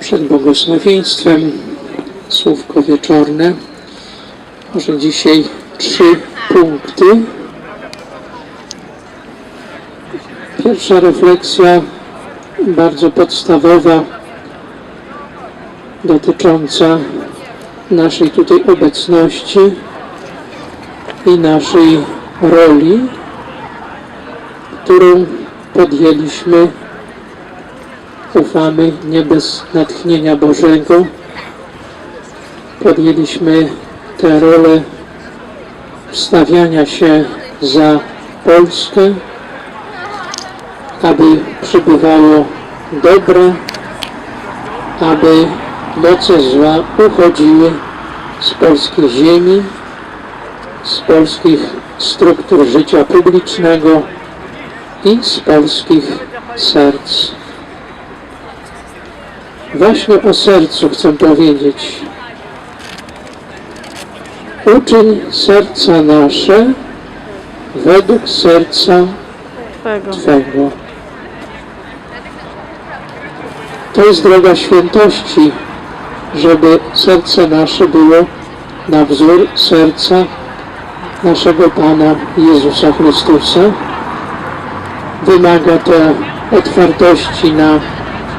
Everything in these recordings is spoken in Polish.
Przed błogosławieństwem słówko wieczorne. Może dzisiaj trzy punkty. Pierwsza refleksja bardzo podstawowa dotycząca naszej tutaj obecności i naszej roli, którą podjęliśmy, ufamy, nie bez natchnienia Bożego. Podjęliśmy tę rolę wstawiania się za Polskę, aby przybywało dobre, aby moce zła uchodziły z polskiej ziemi, z polskich struktur życia publicznego i z polskich serc. Właśnie o sercu chcę powiedzieć. Uczyń serca nasze według serca Twego. Twego. To jest droga świętości, żeby serce nasze było na wzór serca naszego Pana Jezusa Chrystusa. Wymaga to otwartości na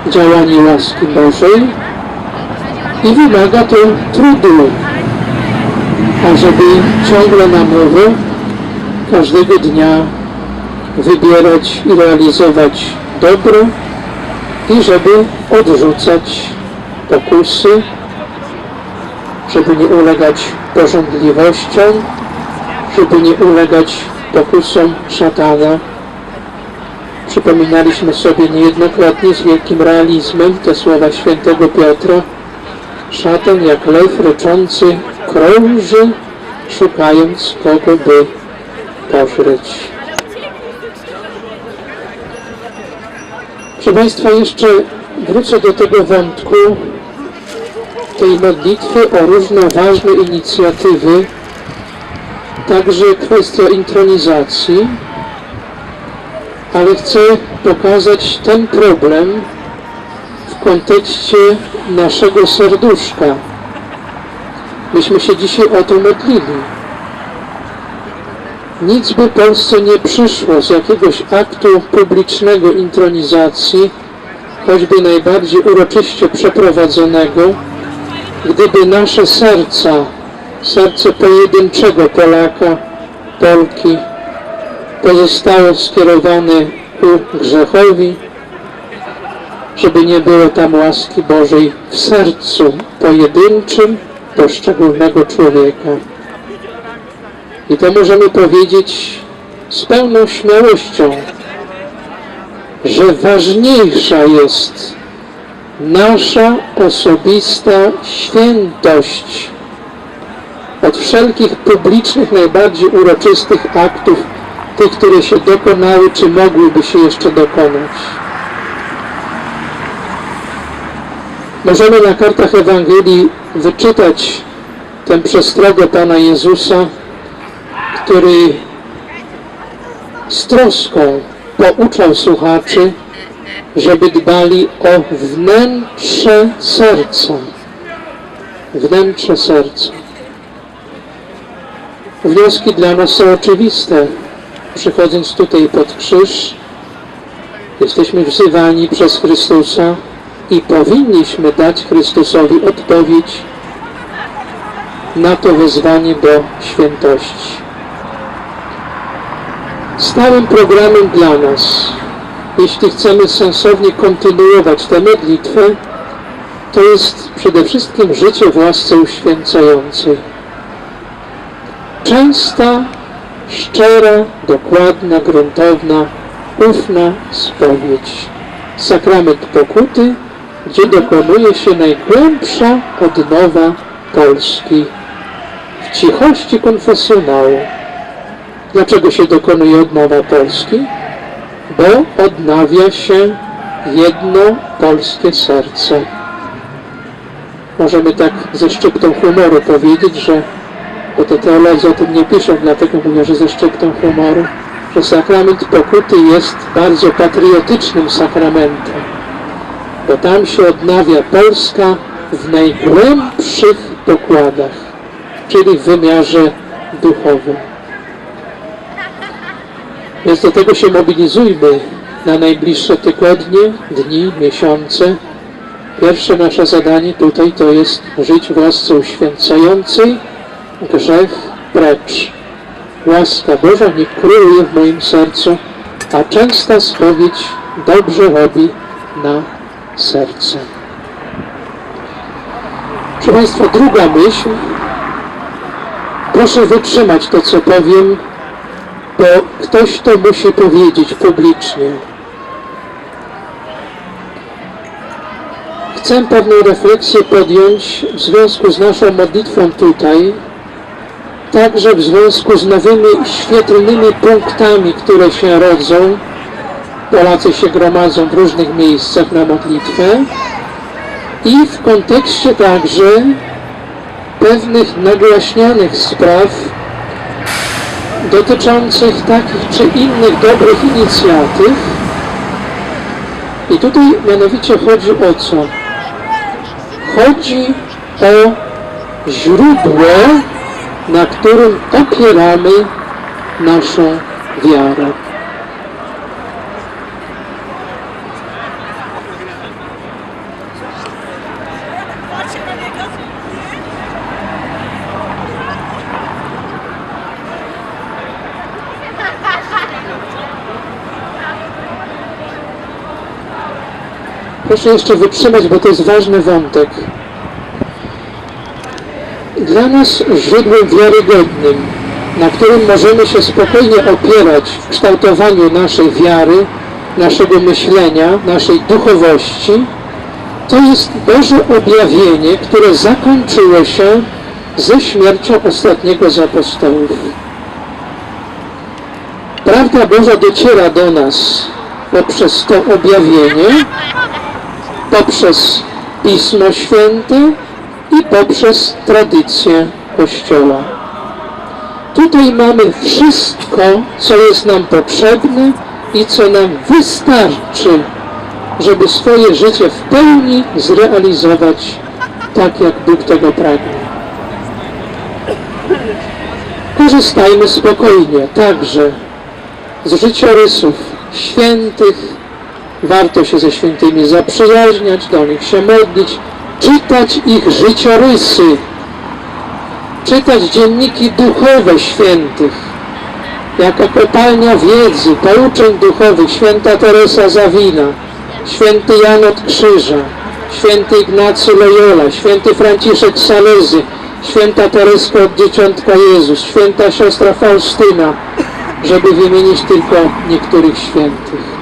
działanie łaski Bożej i wymaga to trudu, ażeby ciągle na nowo każdego dnia wybierać i realizować dobro i żeby odrzucać pokusy, żeby nie ulegać porządliwościom, żeby nie ulegać pokusom szatana. Przypominaliśmy sobie niejednokrotnie z wielkim realizmem te słowa świętego Piotra. Szatan jak lew ryczący krąży, szukając kogo by pożreć. Proszę Państwa, jeszcze wrócę do tego wątku tej modlitwy o różne ważne inicjatywy, także kwestia intronizacji, ale chcę pokazać ten problem w kontekście naszego serduszka. Myśmy się dzisiaj o to modlili. Nic by Polsce nie przyszło z jakiegoś aktu publicznego intronizacji, choćby najbardziej uroczyście przeprowadzonego, gdyby nasze serca, serce pojedynczego Polaka, Polki, pozostało skierowane ku grzechowi, żeby nie było tam łaski Bożej w sercu pojedynczym poszczególnego człowieka. I to możemy powiedzieć z pełną śmiałością, że ważniejsza jest nasza osobista świętość od wszelkich publicznych, najbardziej uroczystych aktów, tych, które się dokonały, czy mogłyby się jeszcze dokonać. Możemy na kartach Ewangelii wyczytać tę przestrogę Pana Jezusa, który z troską pouczał słuchaczy, żeby dbali o wnętrze serca. Wnętrze serca. Wnioski dla nas są oczywiste. Przychodząc tutaj pod krzyż, jesteśmy wzywani przez Chrystusa i powinniśmy dać Chrystusowi odpowiedź na to wezwanie do świętości stałym programem dla nas, jeśli chcemy sensownie kontynuować tę modlitwę, to jest przede wszystkim życie w łasce uświęcającej. Częsta, szczera, dokładna, gruntowna, ufna spowiedź. Sakrament pokuty, gdzie dokonuje się najgłębsza odnowa Polski w cichości konfesjonału. Dlaczego się dokonuje odnowa Polski? Bo odnawia się jedno polskie serce. Możemy tak ze szczyptą humoru powiedzieć, że, bo to teolodzy o tym nie piszą, dlatego mówię, że ze szczyptą humoru, że sakrament pokuty jest bardzo patriotycznym sakramentem. bo tam się odnawia Polska w najgłębszych pokładach, czyli w wymiarze duchowym. Więc do tego się mobilizujmy na najbliższe tygodnie, dni, miesiące. Pierwsze nasze zadanie tutaj to jest żyć w łasce uświęcającej, grzech precz. Łaska Boża niech króluje w moim sercu, a częsta spowiedź dobrze robi na serce. Proszę Państwa, druga myśl. Proszę wytrzymać to, co powiem, bo ktoś to musi powiedzieć publicznie. Chcę pewną refleksję podjąć w związku z naszą modlitwą tutaj, także w związku z nowymi świetlnymi punktami, które się rodzą. Polacy się gromadzą w różnych miejscach na modlitwę i w kontekście także pewnych nagłaśnianych spraw dotyczących takich czy innych dobrych inicjatyw. I tutaj mianowicie chodzi o co? Chodzi o źródło, na którym opieramy naszą wiarę. Proszę jeszcze wytrzymać, bo to jest ważny wątek. Dla nas źródłem wiarygodnym, na którym możemy się spokojnie opierać w kształtowaniu naszej wiary, naszego myślenia, naszej duchowości, to jest Boże objawienie, które zakończyło się ze śmiercią ostatniego z apostołów. Prawda Boża dociera do nas poprzez to objawienie, poprzez Pismo Święte i poprzez tradycję Kościoła. Tutaj mamy wszystko, co jest nam potrzebne i co nam wystarczy, żeby swoje życie w pełni zrealizować tak, jak Bóg tego pragnie. Korzystajmy spokojnie także z życiorysów świętych, Warto się ze świętymi zaprzyjaźniać, do nich się modlić, czytać ich życiorysy, czytać dzienniki duchowe świętych, jako kopalnia wiedzy, pouczeń duchowych, święta Teresa Zawina, święty Jan od Krzyża, święty Ignacy Loyola, święty Franciszek Salezy, święta Tereska od Dzieciątka Jezus, święta siostra Faustyna, żeby wymienić tylko niektórych świętych.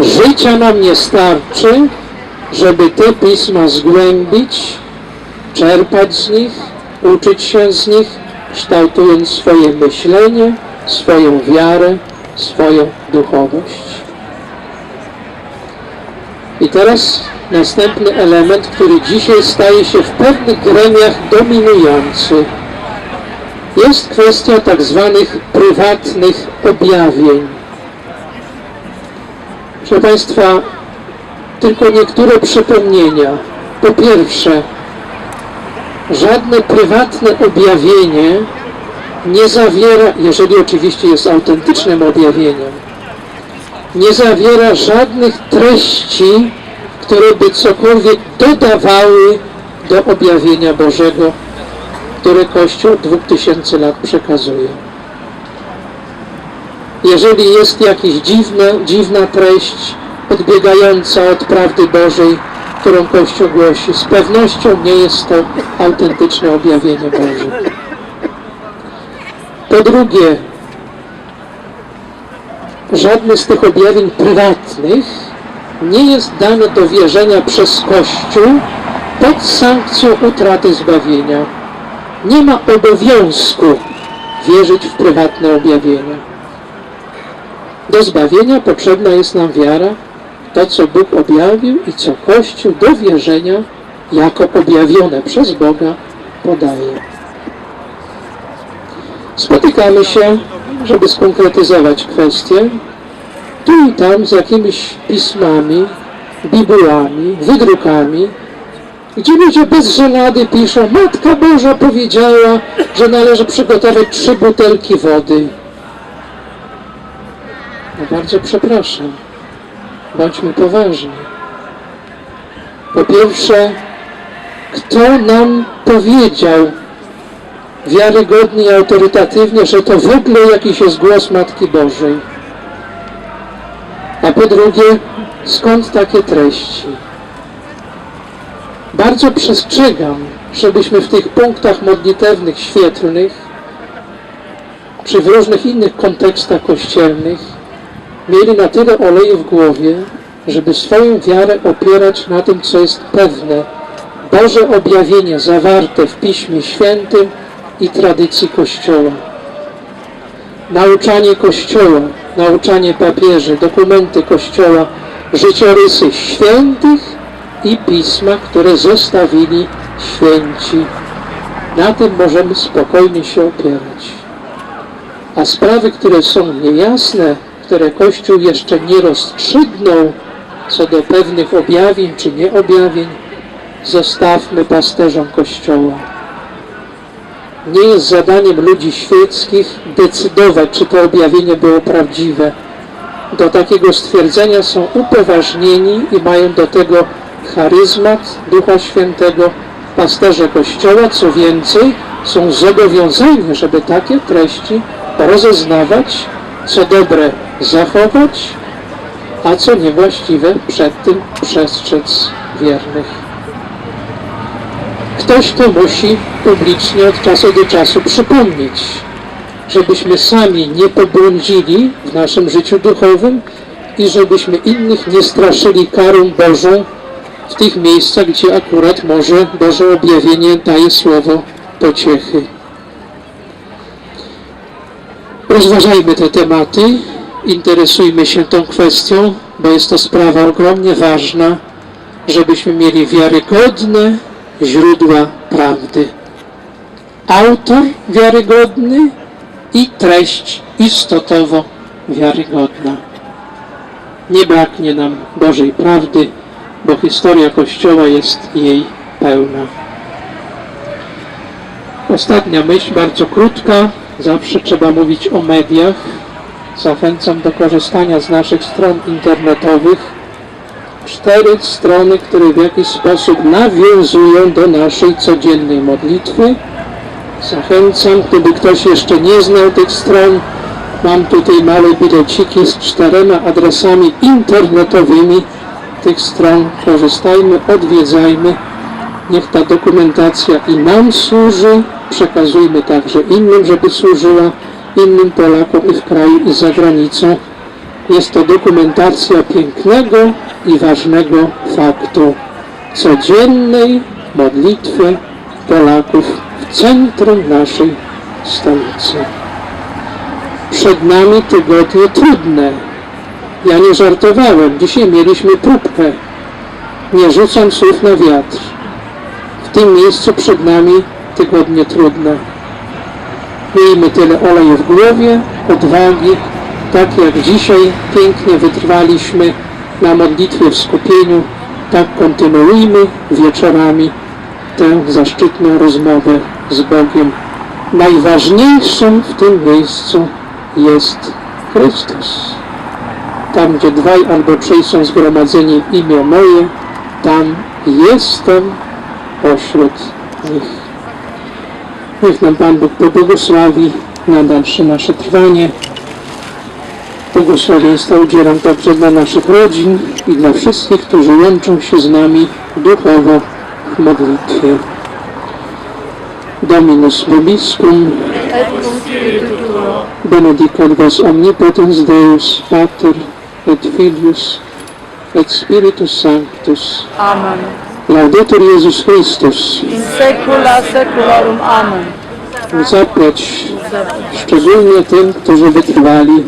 Życia nam nie starczy, żeby te pisma zgłębić, czerpać z nich, uczyć się z nich, kształtując swoje myślenie, swoją wiarę, swoją duchowość. I teraz następny element, który dzisiaj staje się w pewnych gremiach dominujący. Jest kwestia tak zwanych prywatnych objawień. Proszę Państwa, tylko niektóre przypomnienia. Po pierwsze, żadne prywatne objawienie nie zawiera, jeżeli oczywiście jest autentycznym objawieniem, nie zawiera żadnych treści, które by cokolwiek dodawały do objawienia Bożego, które Kościół od 2000 lat przekazuje. Jeżeli jest jakaś dziwna, treść odbiegająca od prawdy Bożej, którą Kościół głosi, z pewnością nie jest to autentyczne objawienie Boże. Po drugie, żadne z tych objawień prywatnych nie jest dane do wierzenia przez Kościół pod sankcją utraty zbawienia. Nie ma obowiązku wierzyć w prywatne objawienia. Do zbawienia potrzebna jest nam wiara, to co Bóg objawił i co Kościół do wierzenia jako objawione przez Boga podaje. Spotykamy się, żeby skonkretyzować kwestię, tu i tam z jakimiś pismami, bibułami, wydrukami, gdzie ludzie bez żenady piszą, Matka Boża powiedziała, że należy przygotować trzy butelki wody. No bardzo przepraszam. Bądźmy poważni. Po pierwsze, kto nam powiedział wiarygodnie i autorytatywnie, że to w ogóle jakiś jest głos Matki Bożej? A po drugie, skąd takie treści? Bardzo przestrzegam, żebyśmy w tych punktach modlitewnych, świetlnych, czy w różnych innych kontekstach kościelnych, mieli na tyle oleju w głowie, żeby swoją wiarę opierać na tym, co jest pewne. Boże objawienie zawarte w Piśmie Świętym i tradycji Kościoła. Nauczanie Kościoła, nauczanie papieży, dokumenty Kościoła, życiorysy świętych i pisma, które zostawili święci. Na tym możemy spokojnie się opierać. A sprawy, które są niejasne, które Kościół jeszcze nie rozstrzygnął co do pewnych objawień czy nieobjawień, zostawmy pasterzom Kościoła. Nie jest zadaniem ludzi świeckich decydować, czy to objawienie było prawdziwe. Do takiego stwierdzenia są upoważnieni i mają do tego charyzmat Ducha Świętego pasterze Kościoła, co więcej, są zobowiązani, żeby takie treści rozeznawać, co dobre zachować, a co niewłaściwe przed tym przestrzec wiernych. Ktoś to musi publicznie od czasu do czasu przypomnieć, żebyśmy sami nie pobłądzili w naszym życiu duchowym i żebyśmy innych nie straszyli karą Bożą w tych miejscach, gdzie akurat może Boże objawienie daje słowo pociechy. Rozważajmy te tematy, interesujmy się tą kwestią, bo jest to sprawa ogromnie ważna, żebyśmy mieli wiarygodne źródła prawdy. Autor wiarygodny i treść istotowo wiarygodna. Nie braknie nam Bożej prawdy, bo historia Kościoła jest jej pełna. Ostatnia myśl, bardzo krótka. Zawsze trzeba mówić o mediach. Zachęcam do korzystania z naszych stron internetowych. Cztery strony, które w jakiś sposób nawiązują do naszej codziennej modlitwy. Zachęcam, gdyby ktoś jeszcze nie znał tych stron, mam tutaj małe bileciki z czterema adresami internetowymi tych stron. Korzystajmy, odwiedzajmy. Niech ta dokumentacja i nam służy, przekazujmy także innym, żeby służyła innym Polakom w kraju, i za granicą. Jest to dokumentacja pięknego i ważnego faktu codziennej modlitwy Polaków w centrum naszej stolicy. Przed nami tygodnie trudne. Ja nie żartowałem. Dzisiaj mieliśmy próbkę. Nie rzucam słów na wiatr. W tym miejscu przed nami tygodnie trudne. Miejmy tyle oleju w głowie, odwagi, tak jak dzisiaj pięknie wytrwaliśmy na modlitwie w skupieniu, tak kontynuujmy wieczorami tę zaszczytną rozmowę z Bogiem. Najważniejszym w tym miejscu jest Chrystus. Tam, gdzie dwaj albo trzej są zgromadzeni w imię moje, tam jestem pośród nich. Niech nam Pan Bóg pobłogosławi na dalsze nasze trwanie. Błogosławieństwa udzielam także dla naszych rodzin i dla wszystkich, którzy łączą się z nami duchowo w modlitwie. Dominus vobiscum, benedicat vos omnipotens Deus, Pater et Filius et Spiritus Sanctus. Amen. Laudetur Jezus Chrystus. In saecula saeculorum. Amen. Zapłać szczególnie tym, którzy wytrwali